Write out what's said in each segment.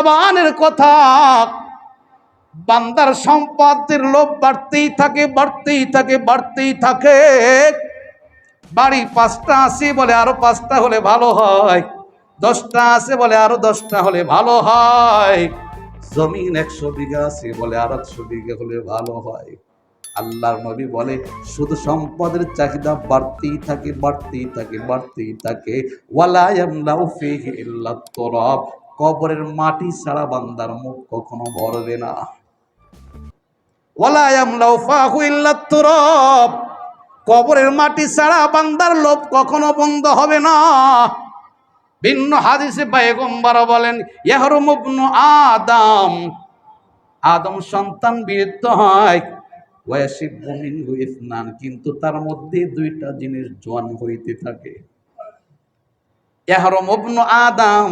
জবানের কথা। বান্দার সম্পদের লোভ বাড়তেই থাকে বাড়তেই থাকে বাড়তেই থাকে। বাড়ি পাঁচটা আছে বলে আরও পাঁচটা হলে ভালো হয়। দশটা আছে বলে আরও দশটা হলে ভালো হয়। জমিন একশো বিঘা আছে বলে আর একশো বিঘা হলে ভালো হয়। আল্লাহর নবী বলে, শুধু সম্পদের চাহিদা বাড়তেই থাকে বাড়তেই থাকে বাড়তেই থাকে। ওয়ালা ইয়ামলাউ ফীহি ইল্লা তুরাব। কবরের মাটি ছাড়া বান্দার মুখ কখনো ভরবে না। কবরের মাটি ছাড়া বান্দার লোভ কখনো বন্ধ হবে না। ভিন্ন হাদিসে পায়গম্বর বলেন, ইয়াহরুম ইবনু আদম। আদম সন্তান বীরত্ব হয়। ওয়াসিব মিন ইসনান, কিন্তু তার মধ্যে দুইটা জিনিস জোয়ান হইতে থাকে। ইয়াহরুম ইবনু আদম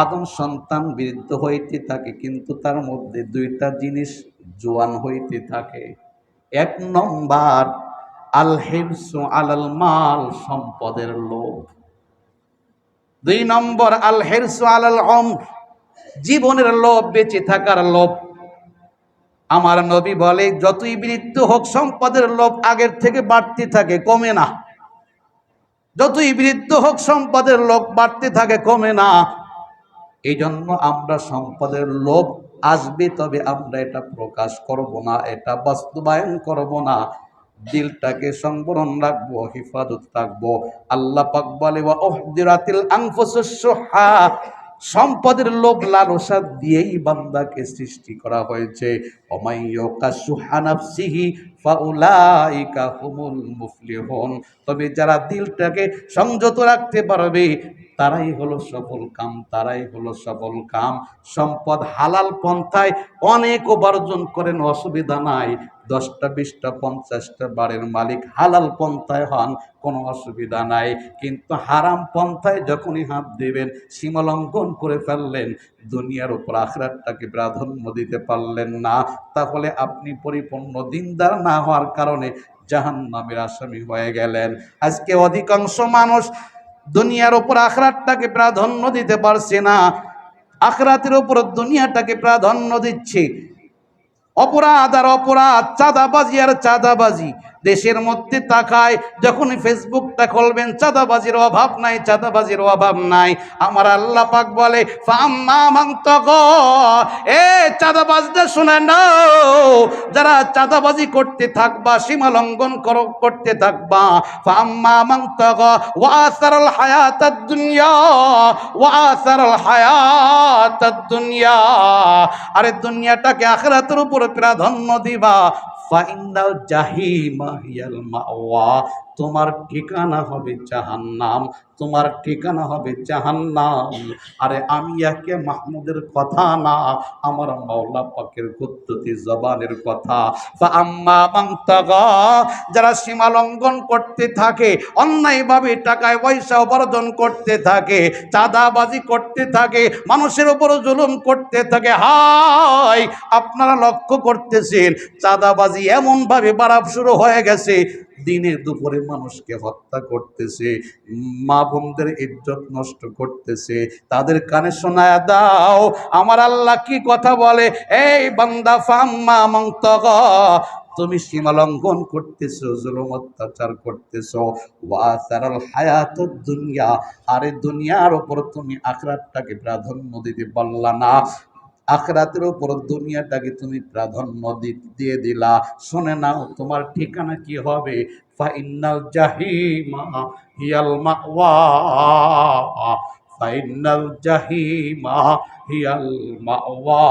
আদম সন্তান বৃদ্ধ হইতে থাকে, কিন্তু তার মধ্যে দুইটা জিনিস জোয়ান হইতে থাকে। এক নম্বর আল হিরসু আলাল মাল, সম্পদের লোভ। দুই নম্বর আল হিরসু আলাল জীবনের লোভ, বেঁচে থাকার লোভ। আমার নবী বলে, যতই বৃদ্ধ হোক, সম্পদের লোভ আগের থেকে বাড়তে থাকে, কমে না। যতই বৃদ্ধ হোক, সম্পদের লোভ বাড়তে থাকে, কমে না। এই জন্য আমরা সম্পদের লোভ আসবে, তবে আমরা এটা প্রকাশ করব না, এটা বাস্তবায়ন করব না। দিলটাকে সংবরণ রাখব, হেফাজত রাখব। আল্লাহ পাক বলে অহদিরাতিল উহদিরাতিল আনফুসুস সুহা। সম্পদের লোভ লালসা দিয়েই বান্দাকে সৃষ্টি করা হয়েছে। তবে যারা দিলটাকে সংযত রাখতে পারবে তারাই হলো সফল কাম, তারাই হলো সফল কাম। সম্পদ হালাল পন্থায় অনেক উপার্জন করেন, অসুবিধা নাই। দশটা, বিশটা, পঞ্চাশটা বাড়ির মালিক হালাল পন্থায় হন, কোনো অসুবিধা নাই। কিন্তু হারাম পন্থায় যখনই হাত দেবেন, সীমালঙ্ঘন করে ফেললেন, দুনিয়ার উপর আখরাতটাকে প্রাধান্য দিতে পারলেন না, তাহলে আপনি পরিপূর্ণ দিনদার না হওয়ার কারণে জাহান নামের আসামি হয়ে গেলেন। আজকে অধিকাংশ মানুষ দুনিয়ার ওপর আখরাতটাকে প্রাধান্য দিতে পারছে না। আখরাতের ওপর দুনিয়াটাকে প্রাধান্য দিচ্ছে। অপরাধ আর অপরাধ, চাঁদাবাজি আর চাঁদাবাজি। দেশের মধ্যে তাকায়, যখনই ফেসবুকটা খুলবেন, চাঁদাবাজির অভাব নাই, চাঁদাবাজির অভাব নাই। আমার আল্লাহ পাক বলে এ চাঁদাবাজটা শুনে নাও, যারা চাঁদাবাজি করতে থাকবা, সীমা লঙ্ঘন করো- করতে থাকবা। ফাম্মা মাংতক ওয়াসারাল হায়াতাদ দুনিয়া ওয়াসারাল হায়াতাদ দুনিয়া আরে দুনিয়াটাকে আখরাতের উপর প্রাধান্য দিবা। ফাইন্দাল জাহিমা হিয়াল মাওয়া তোমার ঠিকানা হবে জাহান্নাম, তোমার ঠিকানা হবে জাহান্নাম। আরে আমি একে মাহমুদের কথা না, আমার মাওলা পাকের কুদ্দতি জবানের কথা। ফা আম্মা তাগা, যারা সীমা লঙ্ঘন করতে থাকে, অন্যায়ভাবে টাকায় পয়সা উপার্জন করতে থাকে, চাঁদাবাজি করতে থাকে, মানুষের উপর জুলুম করতে থাকে হাই আপনারা লক্ষ্য করতেছেন, চাঁদাবাজি এমনভাবে বাড়া শুরু হয়ে গেছে। দিনে দুপুরে মানুষকে হত্যা করতেছে মা বোনদের ইজ্জত নষ্ট করতেছে, তাদের কানে শোনায়, দাও, আমার আল্লাহ কি কথা বলে? এই বান্দা ফাম্মা মন্তগ, তুমি সীমা লঙ্ঘন করতেছো, জুলুম অত্যাচার করতেছো। ওয়াসারাল হায়াত দুনিয়া, আরে দুনিয়ার উপর তুমি আখরাতটাকে প্রাধান্য দিতে পারলা না। আখরাতের উপর দুনিয়াটাকে তুমি প্রাধান্য দিয়ে দিলা। শুনে নাও, তোমার ঠিকানা কি হবে? ফাইনাল জাহিমা হিয়াল মাওয়া। ফাইনাল জাহিমা হিয়াল মাওয়া।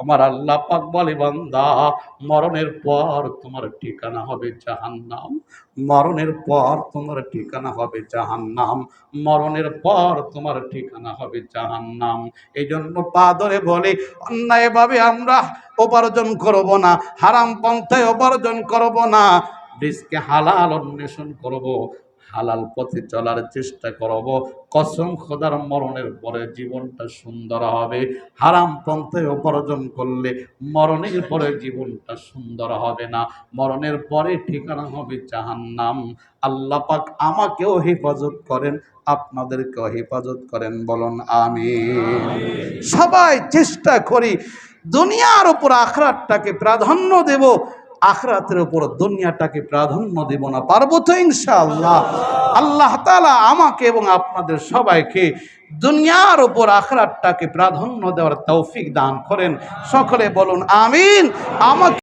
আমার আল্লাহ পাক বলে, বান্দা, মরণের পর তোমার ঠিকানা হবে জাহান্নাম। মরণের পর তোমার ঠিকানা হবে জাহান্নাম। মরণের পর তোমার ঠিকানা হবে জাহান্নাম। এই জন্য পা ধরে বলে, অন্যায়ভাবে আমরা উপার্জন করব না, হারাম পন্থায় উপার্জন করব না। রিস্কে হালাল অন্বেষণ করব, হালাল পথে চলার চেষ্টা করব। কসম খোদার মরণের পরে জীবনটা সুন্দর হবে। হারাম পন্থায় উপার্জন করলে মরণের পরে জীবনটা সুন্দর হবে না। মরণের পরে ঠিকানা হবে জাহান্নাম। আল্লাহ পাক আমাকেও হেফাজত করেন, আপনাদেরকেও হেফাজত করেন, বলুন আমি সবাই চেষ্টা করি দুনিয়ার উপর আখরাতটাকে প্রাধান্য দেব আখরাতের উপর দুনিয়াটাকে প্রাধান্য দেব না, পারব তো ইনশাআল্লাহ। আল্লাহ তালা আমাকে এবং আপনাদের সবাইকে দুনিয়ার উপর আখরাতটাকে প্রাধান্য দেওয়ার তৌফিক দান করেন। সকলে বলুন, আমিন। আমাকে